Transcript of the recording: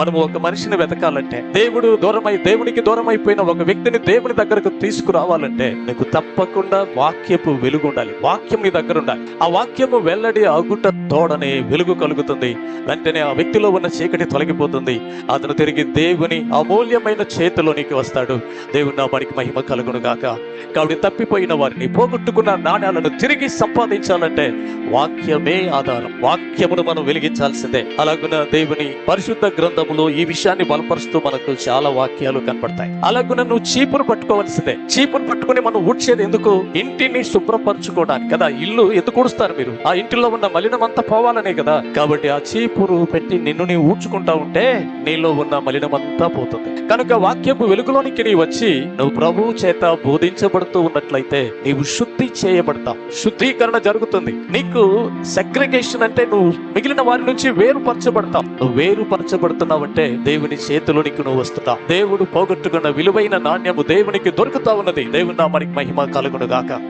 మనము ఒక మనిషిని వెతకాలంటే దేవుడు దూరమై దేవునికి దూరం అయిపోయిన ఒక వ్యక్తిని దేవుని దగ్గరకు తీసుకురావాలంటే నీకు తప్పకుండా వాక్యపు వెలుగు ఉండాలి. వాక్యం నీ దగ్గర ఉండాలి. ఆ వాక్యము వెల్లడి అగుట తోడనే వెలుగు కలుగుతుంది. వెంటనే ఆ వ్యక్తిలో ఉన్న చీకటి తొలగిపోతుంది. అతను తిరిగి దేవుని అమూల్యమైన చేతిలోనికి వస్తాడు. దేవుని నామానికి మహిమ కలుగును గాక. కాబట్టి తప్పిపోయిన వారిని పోగొట్టుకున్న నాణ్యాలను తిరిగి సంపాదించాలంటే వాక్యమే ఆధారం. వాక్యమును మనం వెలిగించాల్సిందే. అలాగున దేవుని పరిశుద్ధ గ్రంథం గ్రంథములో ఈ విషయాన్ని బలపరుస్తూ మనకు చాలా వాక్యాలు కనపడతాయి. అలాగే నువ్వు చీపురు పట్టుకోవాల్సిందే. చీపురు పట్టుకుని మనం ఊడ్చేది ఎందుకు? ఇంటిని శుభ్రపరచుకోవడానికి కదా. ఇల్లు ఎందుకు ఊడుస్తారు మీరు? ఆ ఇంటిలో ఉన్న మలినమంతా పోవాలనే కదా. కాబట్టి ఆ చీపురు పెట్టి నిన్ను నీ ఊడ్చుకుంటా ఉంటే నీలో ఉన్న మలినమంతా పోతుంది. కనుక వాక్యపు వెలుగులోనికి నీ వచ్చి నువ్వు ప్రభువు చేత బోధించబడుతూ ఉన్నట్లయితే నీవు శుద్ధి చేయబడతావు. శుద్ధీకరణ జరుగుతుంది. నీకు సెగ్రిగేషన్ అంటే నువ్వు మిగిలిన వారి నుంచి వేరుపరచబడతావు. నువ్వు వేరుపరచబడుతున్నావంటే దేవుని చేతిలోనికి నువ్వు వస్తున్నావు దేవుడు పోగొట్టుకున్న విలువైన నాణ్యము దేవునికి దొరుకుతా ఉన్నది. దేవుని నామానికి మహిమ కలుగును గాక